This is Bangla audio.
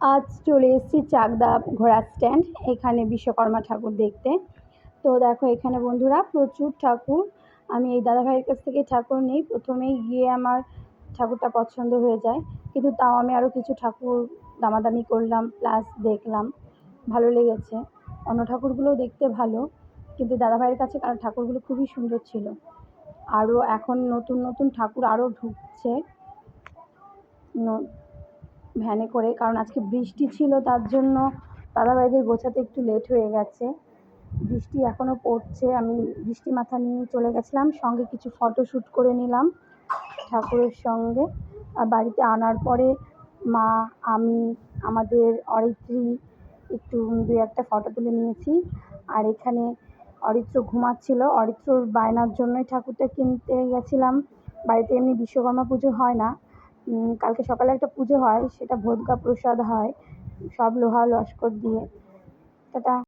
আজ চলে এসেছি চাকদা ঘোড়ার স্ট্যান্ড, এখানে বিশ্বকর্মা ঠাকুর দেখতে। তো দেখো এখানে বন্ধুরা প্রচুর ঠাকুর। আমি এই দাদাভাইয়ের কাছ থেকে ঠাকুর নিই, প্রথমেই গিয়ে আমার ঠাকুরটা পছন্দ হয়ে যায়। কিন্তু তাও আমি আরও কিছু ঠাকুর দামাদামি করলাম, প্লাস দেখলাম। ভালো লেগেছে। অন্য ঠাকুরগুলোও দেখতে ভালো, কিন্তু দাদাভাইয়ের কাছে কারণ ঠাকুরগুলো খুবই সুন্দর ছিল। আরও এখন নতুন নতুন ঠাকুর আরও ঢুকছে। ভ্যানে করে, কারণ আজকে বৃষ্টি ছিল তার জন্য দাদাভাইদের গোছাতে একটু লেট হয়ে গেছে। বৃষ্টি এখনও পড়ছে, আমি বৃষ্টি মাথা নিয়ে চলে গেছিলাম, সঙ্গে কিছু ফটো শ্যুট করে নিলাম ঠাকুরের সঙ্গে। আর বাড়িতে আনার পরে মা, আমি, আমাদের অরিত্রী, একটু দু একটা ফটো তুলে নিয়েছি। আর এখানে অরিত্র ঘুমাচ্ছিল, অরিত্রর বায়নার জন্যই ঠাকুরটা কিনতে গেছিলাম। বাড়িতে এমনি বিশ্বকর্মা পুজো হয় না। কালকে সকালে একটা পুজো হয় সেটা ভোদকা প্রসাদ হয় সব লোহা লস্কর দিয়ে। টাটা।